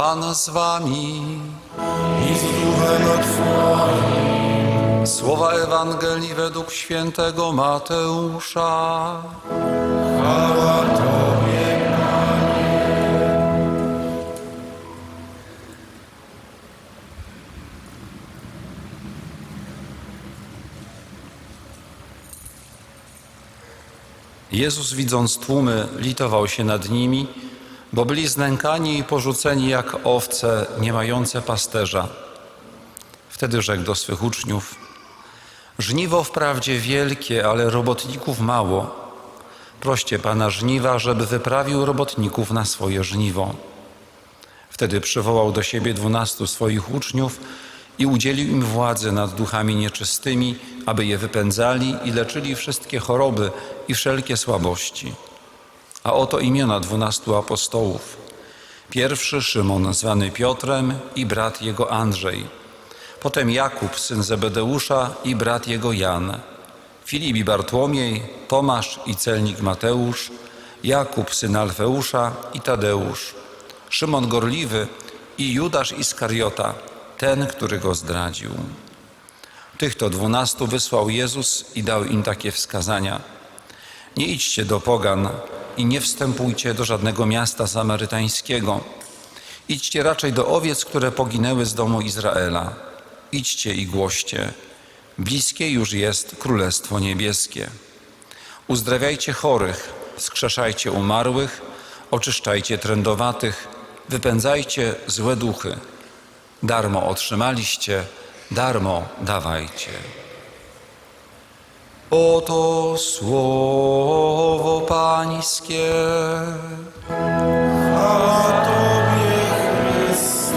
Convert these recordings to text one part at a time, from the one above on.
Pan z wami. i z duchem Twoim. Słowa Ewangelii według świętego Mateusza. Chwała Tobie, Jezus, widząc tłumy, litował się nad nimi, bo byli znękani i porzuceni jak owce nie mające pasterza. Wtedy rzekł do swych uczniów: Żniwo wprawdzie wielkie, ale robotników mało. Proście pana żniwa, żeby wyprawił robotników na swoje żniwo. Wtedy przywołał do siebie dwunastu swoich uczniów i udzielił im władzy nad duchami nieczystymi, aby je wypędzali i leczyli wszystkie choroby i wszelkie słabości. A oto imiona dwunastu apostołów. Pierwszy Szymon, zwany Piotrem i brat jego Andrzej. Potem Jakub, syn Zebedeusza i brat jego Jan. Filip i Bartłomiej, Tomasz i celnik Mateusz, Jakub, syn Alfeusza i Tadeusz. Szymon Gorliwy i Judasz Iskariota, ten, który go zdradził. Tych to dwunastu wysłał Jezus i dał im takie wskazania. Nie idźcie do pogan i nie wstępujcie do żadnego miasta samarytańskiego. Idźcie raczej do owiec, które poginęły z domu Izraela. Idźcie i głoście. Bliskie już jest Królestwo Niebieskie. Uzdrawiajcie chorych, skrzeszajcie umarłych, oczyszczajcie trędowatych, wypędzajcie złe duchy. Darmo otrzymaliście, darmo dawajcie. Oto słowo Pańskie. chwała Tobie, Chryste.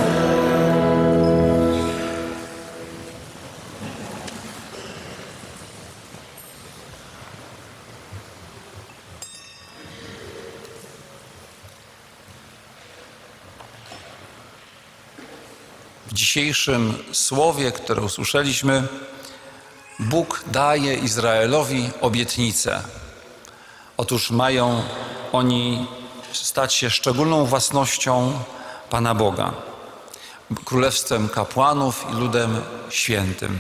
W dzisiejszym słowie, które usłyszeliśmy, Bóg daje Izraelowi obietnicę. Otóż mają oni stać się szczególną własnością Pana Boga, królestwem kapłanów i ludem świętym.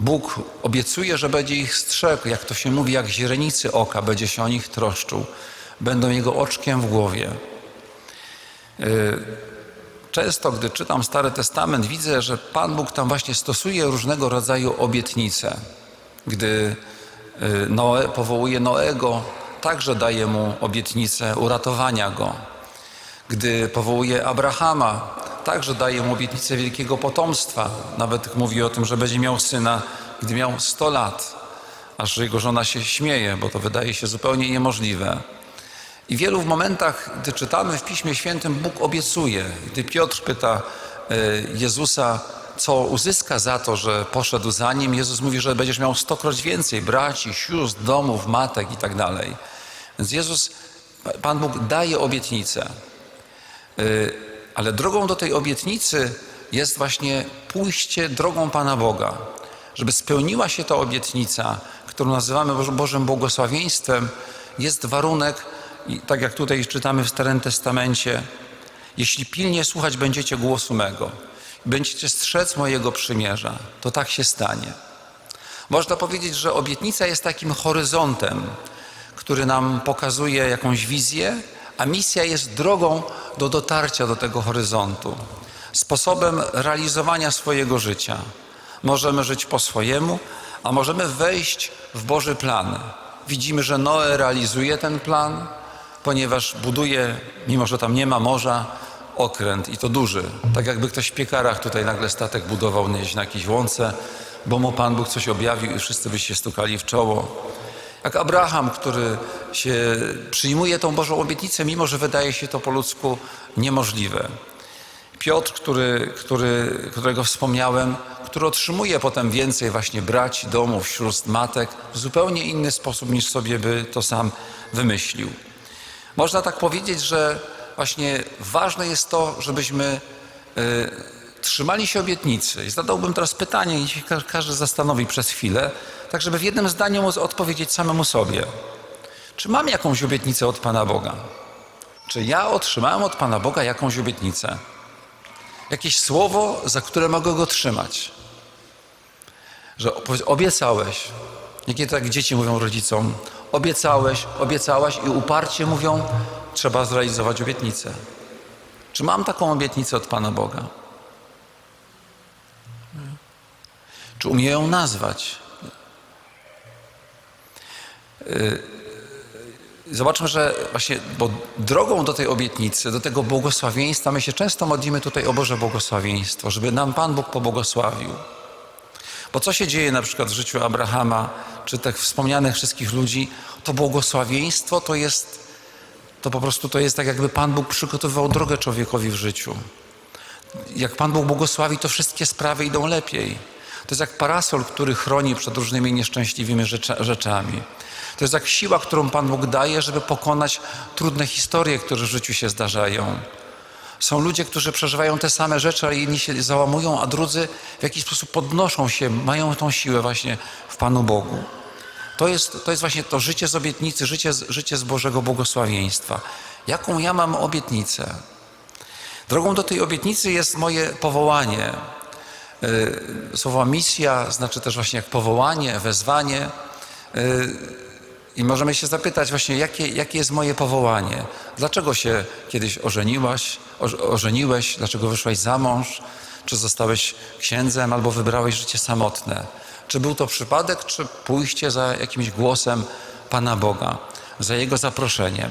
Bóg obiecuje, że będzie ich strzegł, jak to się mówi, jak źrenicy oka, będzie się o nich troszczył. Będą Jego oczkiem w głowie. Często, gdy czytam Stary Testament, widzę, że Pan Bóg tam właśnie stosuje różnego rodzaju obietnice. Gdy y, Noe, powołuje Noego, także daje mu obietnicę uratowania go. Gdy powołuje Abrahama, także daje mu obietnicę wielkiego potomstwa. Nawet mówi o tym, że będzie miał syna, gdy miał 100 lat. Aż jego żona się śmieje, bo to wydaje się zupełnie niemożliwe. I w wielu momentach, gdy czytamy w Piśmie Świętym, Bóg obiecuje. Gdy Piotr pyta e, Jezusa, co uzyska za to, że poszedł za nim, Jezus mówi, że będziesz miał stokroć więcej braci, sióstr, domów, matek i tak dalej. Więc Jezus, Pan Bóg daje obietnicę. E, Ale drogą do tej obietnicy jest właśnie pójście drogą Pana Boga. Żeby spełniła się ta obietnica, którą nazywamy Boż- Bożym błogosławieństwem, jest warunek, i tak jak tutaj czytamy w Starym Testamencie, jeśli pilnie słuchać będziecie głosu mego, będziecie strzec mojego przymierza, to tak się stanie. Można powiedzieć, że obietnica jest takim horyzontem, który nam pokazuje jakąś wizję, a misja jest drogą do dotarcia do tego horyzontu, sposobem realizowania swojego życia. Możemy żyć po swojemu, a możemy wejść w Boży plan. Widzimy, że Noe realizuje ten plan, ponieważ buduje, mimo że tam nie ma morza, okręt i to duży. Tak jakby ktoś w piekarach tutaj nagle statek budował gdzieś na jakiejś łące, bo mu Pan Bóg coś objawił i wszyscy by się stukali w czoło. Jak Abraham, który się przyjmuje tą Bożą obietnicę, mimo że wydaje się to po ludzku niemożliwe. Piotr, który, który, którego wspomniałem, który otrzymuje potem więcej właśnie braci, domów, sióstr, matek w zupełnie inny sposób niż sobie by to sam wymyślił. Można tak powiedzieć, że właśnie ważne jest to, żebyśmy y, trzymali się obietnicy. I zadałbym teraz pytanie, niech się ka- każdy zastanowi przez chwilę, tak żeby w jednym zdaniu móc odpowiedzieć samemu sobie. Czy mam jakąś obietnicę od Pana Boga? Czy ja otrzymałem od Pana Boga jakąś obietnicę? jakieś słowo, za które mogę go trzymać. Że obiecałeś. Niekiedy tak dzieci mówią rodzicom: obiecałeś, obiecałaś i uparcie mówią: trzeba zrealizować obietnicę. Czy mam taką obietnicę od Pana Boga? Czy umiem ją nazwać? Y, Zobaczmy, że właśnie, bo drogą do tej obietnicy, do tego błogosławieństwa, my się często modlimy tutaj o Boże błogosławieństwo, żeby nam Pan Bóg pobłogosławił. Bo co się dzieje na przykład w życiu Abrahama, czy tych wspomnianych wszystkich ludzi, to błogosławieństwo to jest, to po prostu to jest tak jakby Pan Bóg przygotowywał drogę człowiekowi w życiu. Jak Pan Bóg błogosławi, to wszystkie sprawy idą lepiej. To jest jak parasol, który chroni przed różnymi nieszczęśliwymi rzecza, rzeczami. To jest jak siła, którą Pan Bóg daje, żeby pokonać trudne historie, które w życiu się zdarzają. Są ludzie, którzy przeżywają te same rzeczy, ale inni się załamują, a drudzy w jakiś sposób podnoszą się, mają tą siłę właśnie w Panu Bogu. To jest, to jest właśnie to życie z obietnicy, życie, życie z Bożego błogosławieństwa. Jaką ja mam obietnicę? Drogą do tej obietnicy jest moje powołanie. Y, Słowo misja znaczy też właśnie jak powołanie, wezwanie. Y, I możemy się zapytać właśnie, jakie, jakie jest moje powołanie? Dlaczego się kiedyś ożeniłaś, oż- ożeniłeś? Dlaczego wyszłaś za mąż? Czy zostałeś księdzem albo wybrałeś życie samotne? Czy był to przypadek, czy pójście za jakimś głosem Pana Boga, za Jego zaproszeniem?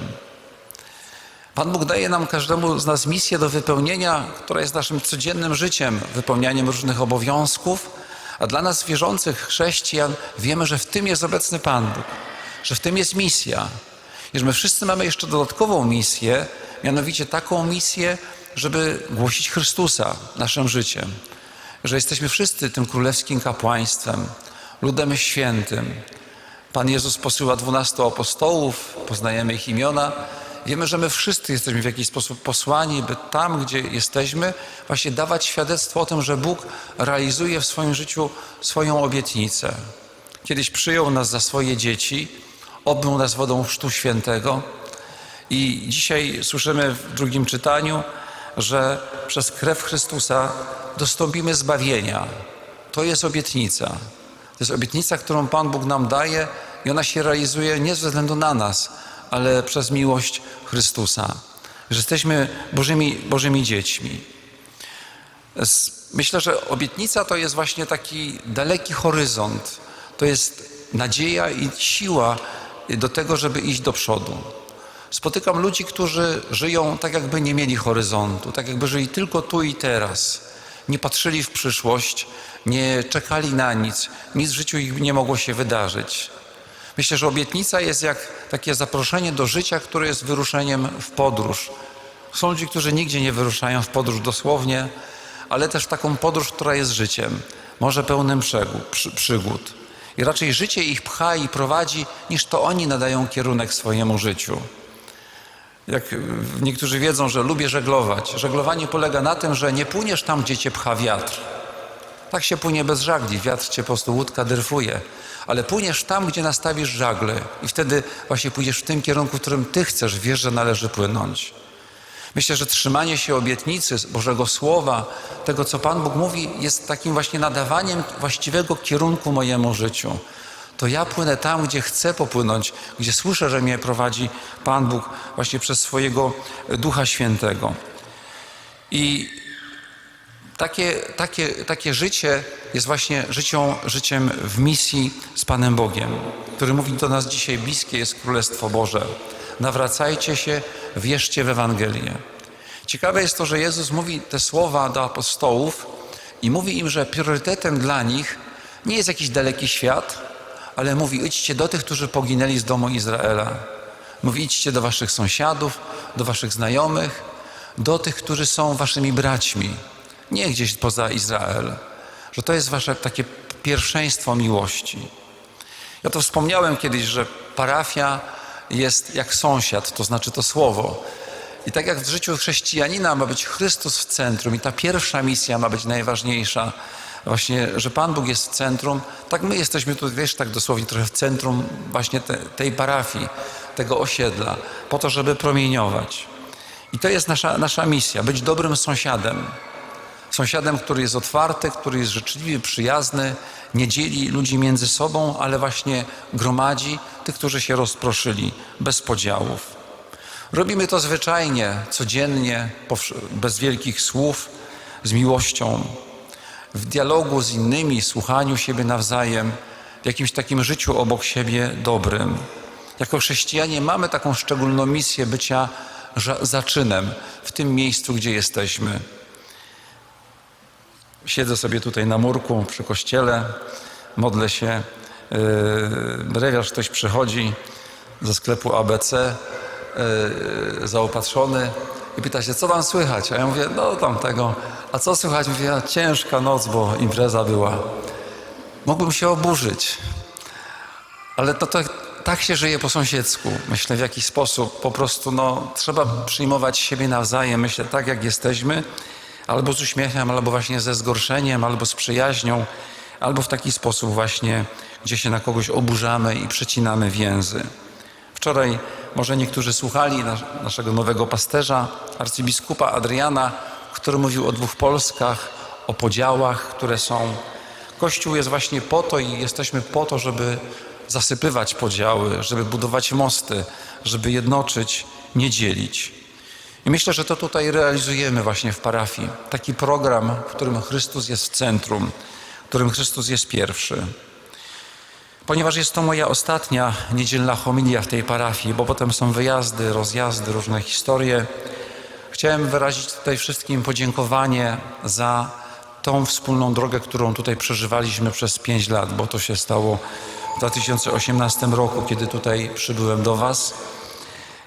Pan Bóg daje nam każdemu z nas misję do wypełnienia, która jest naszym codziennym życiem, wypełnianiem różnych obowiązków, a dla nas wierzących chrześcijan wiemy, że w tym jest obecny Pan Bóg, że w tym jest misja. I że my wszyscy mamy jeszcze dodatkową misję, mianowicie taką misję, żeby głosić Chrystusa naszym życiem. Że jesteśmy wszyscy tym królewskim kapłaństwem, ludem świętym, Pan Jezus posyła dwunastu apostołów, poznajemy ich imiona. Wiemy, że my wszyscy jesteśmy w jakiś sposób posłani, by tam, gdzie jesteśmy, właśnie dawać świadectwo o tym, że Bóg realizuje w swoim życiu swoją obietnicę. Kiedyś przyjął nas za swoje dzieci, obmył nas wodą Chrztu Świętego i dzisiaj słyszymy w drugim czytaniu, że przez krew Chrystusa dostąpimy zbawienia. To jest obietnica. To jest obietnica, którą Pan Bóg nam daje i ona się realizuje nie ze względu na nas, ale przez miłość Chrystusa. Że jesteśmy Bożymi, Bożymi dziećmi. Myślę, że obietnica to jest właśnie taki daleki horyzont. To jest nadzieja i siła do tego, żeby iść do przodu. Spotykam ludzi, którzy żyją tak, jakby nie mieli horyzontu, tak jakby żyli tylko tu i teraz. Nie patrzyli w przyszłość, nie czekali na nic, nic w życiu ich nie mogło się wydarzyć. Myślę, że obietnica jest jak takie zaproszenie do życia, które jest wyruszeniem w podróż. Są ludzie, którzy nigdzie nie wyruszają w podróż dosłownie, ale też taką podróż, która jest życiem, może pełnym przygód. I raczej życie ich pcha i prowadzi, niż to oni nadają kierunek swojemu życiu. Jak niektórzy wiedzą, że lubię żeglować. Żeglowanie polega na tym, że nie płyniesz tam, gdzie cię pcha wiatr. Tak się płynie bez żagli, wiatr cię po prostu łódka dryfuje. Ale płyniesz tam, gdzie nastawisz żagle i wtedy właśnie pójdziesz w tym kierunku, w którym ty chcesz, wiesz, że należy płynąć. Myślę, że trzymanie się obietnicy Bożego Słowa, tego co Pan Bóg mówi, jest takim właśnie nadawaniem właściwego kierunku mojemu życiu. To ja płynę tam, gdzie chcę popłynąć, gdzie słyszę, że mnie prowadzi Pan Bóg właśnie przez swojego Ducha Świętego. I takie, takie, takie życie jest właśnie życią, życiem w misji z Panem Bogiem, który mówi do nas dzisiaj, bliskie jest Królestwo Boże. Nawracajcie się, wierzcie w Ewangelię. Ciekawe jest to, że Jezus mówi te słowa do apostołów i mówi im, że priorytetem dla nich nie jest jakiś daleki świat, ale mówi idźcie do tych, którzy poginęli z domu Izraela. Mówi idźcie do waszych sąsiadów, do waszych znajomych, do tych, którzy są waszymi braćmi, nie gdzieś poza Izrael. Że to jest wasze takie pierwszeństwo miłości. Ja to wspomniałem kiedyś, że parafia jest jak sąsiad, to znaczy to słowo. I tak jak w życiu chrześcijanina ma być Chrystus w centrum i ta pierwsza misja ma być najważniejsza, właśnie, że Pan Bóg jest w centrum, tak my jesteśmy tu, wiesz, tak dosłownie trochę w centrum właśnie te, tej parafii, tego osiedla, po to, żeby promieniować. I to jest nasza, nasza misja, być dobrym sąsiadem. Sąsiadem, który jest otwarty, który jest życzliwy, przyjazny, nie dzieli ludzi między sobą, ale właśnie gromadzi tych, którzy się rozproszyli, bez podziałów. Robimy to zwyczajnie, codziennie, bez wielkich słów, z miłością, w dialogu z innymi, słuchaniu siebie nawzajem, w jakimś takim życiu obok siebie dobrym. Jako chrześcijanie mamy taką szczególną misję bycia zaczynem w tym miejscu, gdzie jesteśmy. Siedzę sobie tutaj na murku przy kościele, modlę się. Yy, brewiarz ktoś przychodzi ze sklepu ABC, yy, zaopatrzony i pyta się, co tam słychać? A ja mówię, no tamtego. A co słychać? Mówię, "A, ciężka noc, bo impreza była. Mógłbym się oburzyć, ale to, to tak się żyje po sąsiedzku. Myślę, w jakiś sposób po prostu no, trzeba przyjmować siebie nawzajem. Myślę, tak jak jesteśmy, albo z uśmiechem, albo właśnie ze zgorszeniem, albo z przyjaźnią, albo w taki sposób właśnie, gdzie się na kogoś oburzamy i przecinamy więzy. Wczoraj może niektórzy słuchali nas, naszego nowego pasterza, arcybiskupa Adriana, który mówił o dwóch Polskach, o podziałach, które są. Kościół jest właśnie po to i jesteśmy po to, żeby zasypywać podziały, żeby budować mosty, żeby jednoczyć, nie dzielić. I myślę, że to tutaj realizujemy właśnie w parafii. Taki program, w którym Chrystus jest w centrum, w którym Chrystus jest pierwszy. Ponieważ jest to moja ostatnia niedzielna homilia w tej parafii, bo potem są wyjazdy, rozjazdy, różne historie, chciałem wyrazić tutaj wszystkim podziękowanie za tą wspólną drogę, którą tutaj przeżywaliśmy przez pięć lat, bo to się stało w 2018 roku, kiedy tutaj przybyłem do Was.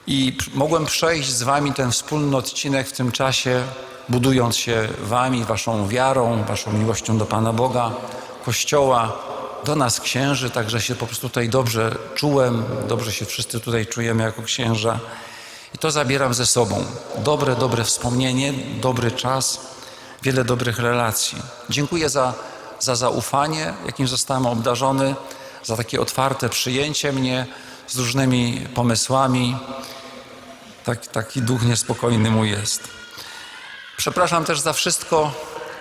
I mogłem przejść z Wami ten wspólny odcinek w tym czasie, budując się Wami, Waszą wiarą, Waszą miłością do Pana Boga, Kościoła, do nas księży, także się po prostu tutaj dobrze czułem, dobrze się wszyscy tutaj czujemy jako księża. I to zabieram ze sobą. Dobre, dobre wspomnienie, dobry czas, wiele dobrych relacji. Dziękuję za, za zaufanie, jakim zostałem obdarzony, za takie otwarte przyjęcie mnie z różnymi pomysłami. Tak, taki duch niespokojny mu jest. Przepraszam też za wszystko,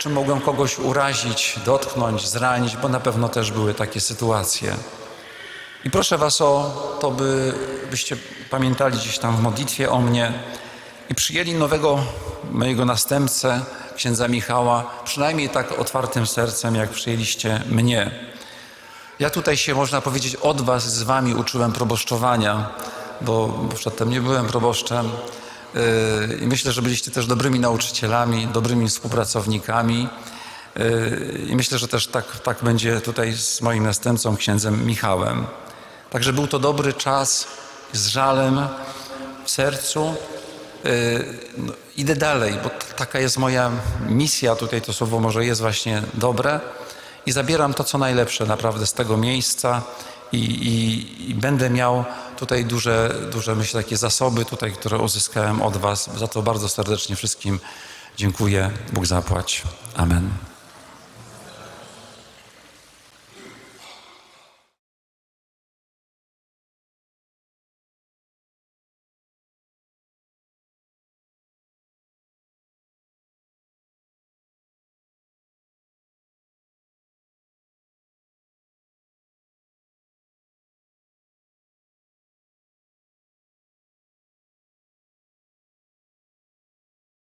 czym mogłem kogoś urazić, dotknąć, zranić, bo na pewno też były takie sytuacje. I proszę Was o to, by, byście pamiętali gdzieś tam w modlitwie o mnie i przyjęli nowego mojego następcę, księdza Michała, przynajmniej tak otwartym sercem, jak przyjęliście mnie. Ja tutaj się, można powiedzieć, od Was, z Wami uczyłem proboszczowania, bo, bo przedtem nie byłem proboszczem. Yy, I myślę, że byliście też dobrymi nauczycielami, dobrymi współpracownikami. Yy, I myślę, że też tak, tak będzie tutaj z moim następcą, księdzem Michałem. Także był to dobry czas z żalem w sercu. Yy, no, idę dalej, bo taka jest moja misja. Tutaj to słowo może jest właśnie dobre. I zabieram to, co najlepsze naprawdę z tego miejsca i, i, i będę miał tutaj duże, duże, myślę, takie zasoby tutaj, które uzyskałem od Was. Za to bardzo serdecznie wszystkim dziękuję. Bóg zapłać. Amen.